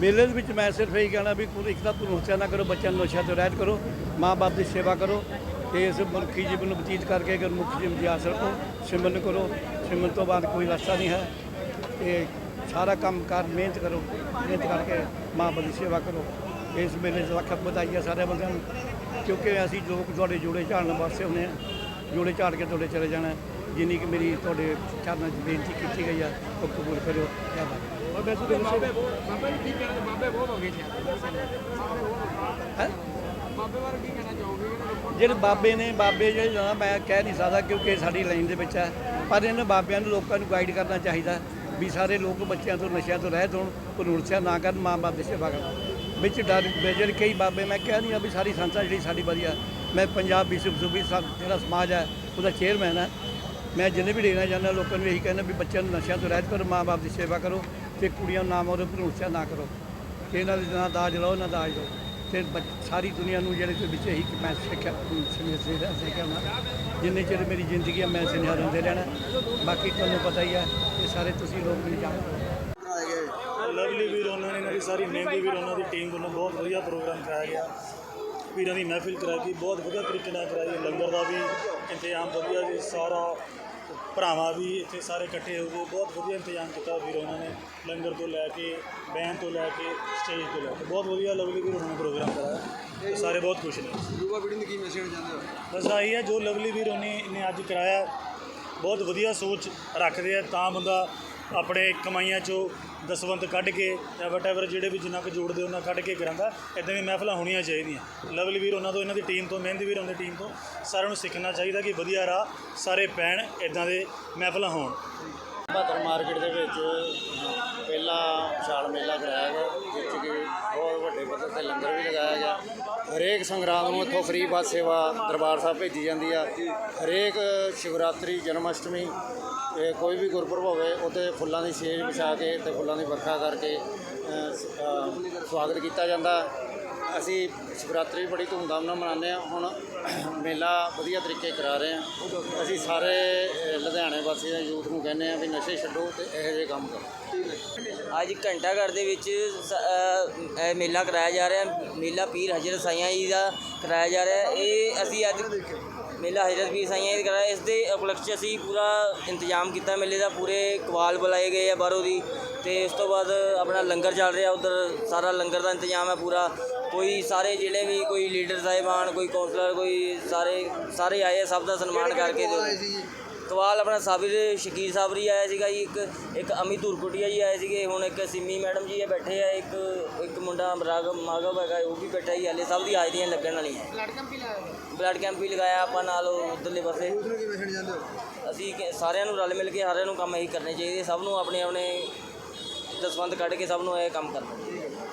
ਮੇਲੇ ਦੇ ਵਿੱਚ ਮੈਂ ਸਿਰਫ ਇਹ ਕਹਿਣਾ ਵੀ ਕੋਈ ਇੱਕ ਤਾਂ ਭਰੋਸਾ ਨਾ ਕਰੋ, ਬੱਚਿਆਂ ਨੂੰ ਨਸ਼ਿਆਂ ਤੋਂ ਰਹਿਤ ਕਰੋ ਮਾਂ-ਬਾਪ ਦੀ ਸੇਵਾ ਕਰੋ, ਤੇ ਇਸ ਮਨੁੱਖੀ ਜੀਵਨ ਨੂੰ ਬਤੀਤ ਕਰਕੇ ਅਗਰ ਜੀਵਨ ਦੀ ਆਸ ਰੱਖੋ, ਸਿਮਰਨ ਕਰੋ, ਸਿਮਰਨ ਤੋਂ ਬਾਅਦ ਕੋਈ ਰਸਤਾ ਨਹੀਂ ਹੈ, ਤੇ ਸਾਰਾ ਕੰਮ ਕਾਰ ਮਿਹਨਤ ਕਰੋ, ਮਿਹਨਤ ਕਰਕੇ ਮਾਂ-ਬਾਪ ਦੀ ਸੇਵਾ ਕਰੋ। ਇਸ ਮੇਲੇ 'ਚ ਲੱਖ ਵਧਾਈ ਹੈ ਸਾਰੇ ਬੰਦਿਆਂ ਨੂੰ, ਕਿਉਂਕਿ ਅਸੀਂ ਲੋਕ ਤੁਹਾਡੇ ਜੋੜੇ ਝਾੜਨ ਵਾਸਤੇ ਹੁੰਦੇ ਆ ਜੋੜੇ ਝਾੜ ਕੇ ਤੁਹਾਡੇ ਚਲੇ ਜਾਣਾ ਜਿੰਨੀ ਕਿ ਮੇਰੀ ਤੁਹਾਡੇ ਚਰਨਾਂ 'ਚ ਬੇਨਤੀ ਕੀਤੀ ਗਈ ਆ ਉਹ ਕਬੂਲ ਕਰਿਓ ਕਿਆ ਬਾਤ ਬਾਬੇ ਜੀ ਬਾਬੇ ਜੀ ਕੀ ਕਹਿਣਾ ਬਾਬੇ ਬਹੁਤ ਹੋ ਗਏ ਜੀ। ਹੈ? ਬਾਬੇ ਬਾਰੇ ਕੀ ਕਹਿਣਾ ਚਾਹੋਗੇ? ਇਹਨਾਂ ਲੋਕਾਂ ਜਿਹੜੇ ਬਾਬੇ ਨੇ ਬਾਬੇ ਜਿਹੜੇ ਨਾ ਮੈਂ ਕਹਿ ਨਹੀਂ ਸਕਦਾ ਕਿਉਂਕਿ ਸਾਡੀ ਲਾਈਨ ਦੇ ਵਿੱਚ ਹੈ। ਪਰ ਇਹਨਾਂ ਬਾਬਿਆਂ ਨੂੰ ਲੋਕਾਂ ਨੂੰ ਗਾਈਡ ਕਰਨਾ ਚਾਹੀਦਾ ਵੀ ਸਾਰੇ ਲੋਕ ਬੱਚਿਆਂ ਤੋਂ ਨਸ਼ਿਆਂ ਤੋਂ ਰਹਿਤ ਹੋਣ ਭਰੂਣਸਿਆ ਨਾ ਕਰਨ ਮਾਂ-ਬਾਪ ਦੀ ਸੇਵਾ ਕਰਨ। ਵਿੱਚ ਡਰ ਜਿਹੜੇ ਕਈ ਬਾਬੇ ਮੈਂ ਕਹਿ ਨਹੀਂ ਆ ਵੀ ਸਾਰੀ ਸੰਸਥਾ ਜਿਹੜੀ ਸਾਡੀ ਵਧੀਆ ਮੈਂ ਪੰਜਾਬ ਵਿਸ਼ਵ ਸੁਭੀ ਜਿਹੜਾ ਸਮਾਜ ਹੈ ਉਹਦਾ ਚੇਅਰਮੈਨ ਹੈ। ਮੈਂ ਜਿੰਨੇ ਵੀ ਦੇਣਾ ਚਾਹੁੰਦਾ ਲੋਕਾਂ ਨੂੰ ਇਹੀ ਕਹਿੰਦਾ ਵੀ ਬੱਚਿਆਂ ਨੂੰ ਨਸ਼ਿਆਂ ਤੋਂ ਰਹਿਤ ਕਰੋ, ਮਾਂ-ਬਾਪ ਦੀ ਸੇਵਾ ਕਰੋ ਤੇ ਕੁੜੀਆਂ ਨੂੰ ਨਾਮ ਉਹਦੇ ਭਰੂਣਸਿਆ ਨਾ ਕਰੋ। ਕਿ ਇਹਨਾਂ ਦੇ ਨਾ ਦਾਜ ਲਓ ਨਾ ਦਾਜ ਲਓ। ਤੇ ਬੱਚ- ਸਾਰੀ ਦੁਨੀਆ ਨੂੰ ਜਿਹੜੇ ਕੋਈ ਵਿੱਚ ਇਹੀ ਕਿ ਮੈਂ ਸਿੱਖਿਆ ਸਿੱਖਿਆ ਸਿੱਖਿਆ ਜਿੰਨੇ ਚਿਰ ਮੇਰੀ ਜ਼ਿੰਦਗੀ ਆ, ਮੈਂ ਸੁਨੇਹਾ ਦਿੰਦੇ ਰਹਿਣਾ। ਬਾਕੀ ਤੁਹਾਨੂੰ ਪਤਾ ਹੀ ਹੈ ਇਹ ਸਾਰੇ ਤੁਸੀਂ ਲੋਕ ਵੀ ਜਾਣਦੇ ਲਵਲੀ ਵੀਰ ਉਹਨਾਂ ਨੇ ਇਹਨਾਂ ਦੀ ਸਾਰੀ ਮਹਿੰਦੀ ਵੀਰ ਉਹਨਾਂ ਦੀ ਟੀਮ ਵੱਲੋਂ ਬਹੁਤ ਵਧੀਆ ਪ੍ਰੋਗਰਾਮ ਕਰਾਇਆ ਗਿਆ। ਵੀਰਾਂ ਦੀ ਮਹਿਫਿਲ ਕਰਾਈ ਗਈ ਬਹੁਤ ਵਧੀਆ ਤਰੀਕੇ ਨਾਲ ਕਰਾਈ ਲੰਗਰ ਦਾ ਵੀ ਇੰਤਜ਼ਾਮ ਵਧੀਆ ਜੀ ਸਾਰਾ ਭਰਾਵਾਂ ਵੀ ਇੱਥੇ ਸਾਰੇ ਇਕੱਠੇ ਹੋ ਗਏ ਬਹੁਤ ਵਧੀਆ ਇੰਤਜ਼ਾਮ ਕੀਤਾ ਵੀਰ ਉਹਨਾਂ ਨੇ ਲੰਗਰ ਤੋਂ ਲੈ ਕੇ ਬੈਨ ਤੋਂ ਲੈ ਕੇ ਸਟੇਜ ਤੋਂ ਲੈ ਕੇ ਬਹੁਤ ਵਧੀਆ ਲਵਲੀ ਵੀਰ ਉਹਨਾਂ ਨੇ ਪ੍ਰੋਗਰਾਮ ਕਰਾਇਆ ਸਾਰੇ ਬਹੁਤ ਖੁਸ਼ ਨੇ। ਯੁਵਾ ਪੀੜ੍ਹੀ ਨੂੰ ਕੀ ਮੈਸੇਜ ਚਾਹੁੰਦੇ ਹੋ? ਬਸ ਆਹੀ ਹੈ ਜੋ ਲਵਲੀ ਵੀਰ ਉਹਨੇ ਨੇ ਅੱਜ ਕਰਾਇਆ ਬਹੁਤ ਵਧੀਆ ਸੋਚ ਰੱਖਦੇ ਆ ਤਾਂ ਬੰਦਾ ਆਪਣੇ ਕਮਾਈਆਂ ਚੋਂ ਦਸਵੰਤ ਕੱਢ ਕੇ ਜਾਂ ਵਟਐਵਰ ਜਿਹੜੇ ਵੀ ਜਿੰਨਾ ਕੁ ਜੋੜਦੇ ਉਹਨਾਂ ਕੱਢ ਕੇ ਕਰਾਂਗਾ। ਇਦਾਂ ਦੀ ਮਹਿਫਲਾਂ ਹੋਣੀਆਂ ਚਾਹੀਦੀਆਂ। ਲਵਲੀ ਵੀਰ, ਉਹਨਾਂ ਤੋਂ, ਇਹਨਾਂ ਦੀ ਟੀਮ ਤੋਂ, ਮਹਿੰਦੀ ਵੀਰ ਉਹਨਾਂ ਦੀ ਟੀਮ ਤੋਂ ਸਾਰਿਆਂ ਨੂੰ ਸਿੱਖਣਾ ਚਾਹੀਦਾ ਕਿ ਵਧੀਆ ਰਾਹ ਸਾਰੇ ਪੈਣ ਇਦਾਂ ਦੇ ਮਹਿਫਲਾਂ ਹੋਣ। ਬਹਾਦਰ ਮਾਰਕੀਟ ਦੇ ਵਿੱਚ ਪਹਿਲਾ ਵਿਸ਼ਾਲ ਮੇਲਾ ਕਰਾਇਆ ਗਿਆ ਜਿਸ 'ਚ ਕਿ ਬਹੁਤ ਵੱਡੇ ਪੱਧਰ ਤੇ ਲੰਗਰ ਵੀ ਲਗਾਇਆ ਗਿਆ। ਹਰੇਕ ਸੰਗਰਾਂਦ ਨੂੰ ਇੱਥੋਂ ਫ੍ਰੀ ਬੱਸ ਸੇਵਾ ਦਰਬਾਰ ਸਾਹਿਬ ਭੇਜੀ ਜਾਂਦੀ ਆ। ਹਰੇਕ ਸ਼ਿਵਰਾਤਰੀ ਜਨਮ ਅਸ਼ਟਮੀ ਤੇ ਕੋਈ ਵੀ ਗੁਰਪੁਰਬ ਹੋਵੇ, ਉੱਥੇ ਫੁੱਲਾਂ ਦੀ ਸੇਜ ਵਿਛਾ ਕੇ ਤੇ ਫੁੱਲਾਂ ਦੀ ਵਰਖਾ ਕਰਕੇ ਸਵਾਗਤ ਕੀਤਾ ਜਾਂਦਾ। ਅਸੀਂ ਸ਼ਿਵਰਾਤਰੀ ਬੜੀ ਧੂਮਧਾਮ ਨਾਲ ਮਨਾਉਂਦੇ ਹਾਂ। ਹੁਣ ਮੇਲਾ ਵਧੀਆ ਤਰੀਕੇ ਕਰਾ ਰਹੇ ਹਾਂ। ਅਸੀਂ ਸਾਰੇ ਲੁਧਿਆਣੇ ਵਾਸੀ ਦੇ ਯੂਥ ਨੂੰ ਕਹਿੰਦੇ ਹਾਂ ਵੀ ਨਸ਼ੇ ਛੱਡੋ ਤੇ ਇਹੋ ਜਿਹੇ ਕੰਮ ਕਰੋ। ਅੱਜ ਘੰਟਾ ਘਰ ਦੇ ਵਿੱਚ ਸ- ਇਹ ਮੇਲਾ ਕਰਾਇਆ ਜਾ ਰਿਹਾ। ਮੇਲਾ ਪੀਰ ਹਜ਼ਰਤ ਸਾਈਆਂ ਜੀ ਦਾ ਕਰਾਇਆ ਜਾ ਰਿਹਾ। ਇਹ ਅਸੀਂ ਅੱਜ ਮੇਲਾ ਹਜ਼ਰਤ ਪੀਰ ਸਾਈਆਂ ਜੀ ਕਰਾਇਆ। ਇਸ ਦੇ ਉਪਲਕਸ਼ 'ਚ ਅਸੀਂ ਪੂਰਾ ਇੰਤਜ਼ਾਮ ਕੀਤਾ ਮੇਲੇ ਦਾ। ਪੂਰੇ ਕਵਾਲ ਬੁਲਾਏ ਗਏ ਆ ਬਾਹਰੋਂ ਦੀ। ਤੇ ਉਸ ਤੋਂ ਬਾਅਦ ਆਪਣਾ ਲੰਗਰ ਚੱਲ ਰਿਹਾ। ਉਧਰ ਸਾਰਾ ਲੰਗਰ ਦਾ ਇੰਤਜ਼ਾਮ ਹੈ ਪੂਰਾ। ਕੋਈ ਸਾਰੇ ਜਿਹੜੇ ਵੀ ਕੋਈ ਲੀਡਰ ਸਾਹਿਬਾਨ ਕੋਈ ਕੌਂਸਲਰ ਕੋਈ ਸਾਰੇ ਸਾਰੇ ਆਏ ਆ, ਸਭ ਦਾ ਸਨਮਾਨ ਕਰਕੇ ਤੇ- ਕਵਾਲ ਆਪਣਾ ਸਾਬਿਰ ਸ਼ਕੀਰ ਸਾਬਰੀ ਆਇਆ ਸੀਗਾ ਜੀ ਇੱਕ ਇੱਕ ਅਮਿਤ ਧੁਰਕੁਟੀਆ ਜੀ ਆਏ ਸੀਗੇ ਹੁਣ ਇੱਕ ਸਿੰਮੀ ਮੈਡਮ ਜੀ ਇਹ ਬੈਠੇ ਆ ਇੱਕ ਇੱਕ ਮੁੰਡਾ ਰਾਗਵ ਮਾਗਵ ਹੈਗਾ ਉਹ ਵੀ ਬੈਠਾ ਜੀ ਹਾਲੇ ਸਭ ਦੀ ਹਾਜ਼ਰੀਆਂ ਲੱਗਣ ਵਾਲੀਆਂ। ਬਲੱਡ ਕੈਂਪ ਹੀ ਲਾਇਆ ਬਲੱਡ ਕੈਂਪ ਵੀ ਲਗਾਇਆ ਆਪਾਂ ਨਾਲ ਉਧਰਲੇ ਪਾਸੇ। ਨੂੰ ਹੋ? ਅਸੀਂ ਕਿ- ਸਾਰਿਆਂ ਨੂੰ ਰਲ ਮਿਲ ਕੇ ਸਾਰਿਆਂ ਨੂੰ ਕੰਮ ਇਹੀ ਕਰਨੇ ਚਾਹੀਦੇ ਸਭ ਨੂੰ ਆਪਣੇ ਆਪਣੇ ਦਸਵੰਦ ਕੱਢ ਕੇ ਸਭ ਨੂੰ ਇਹ ਕੰਮ ਕਰਨਾ ਚਾਹੀਦਾ।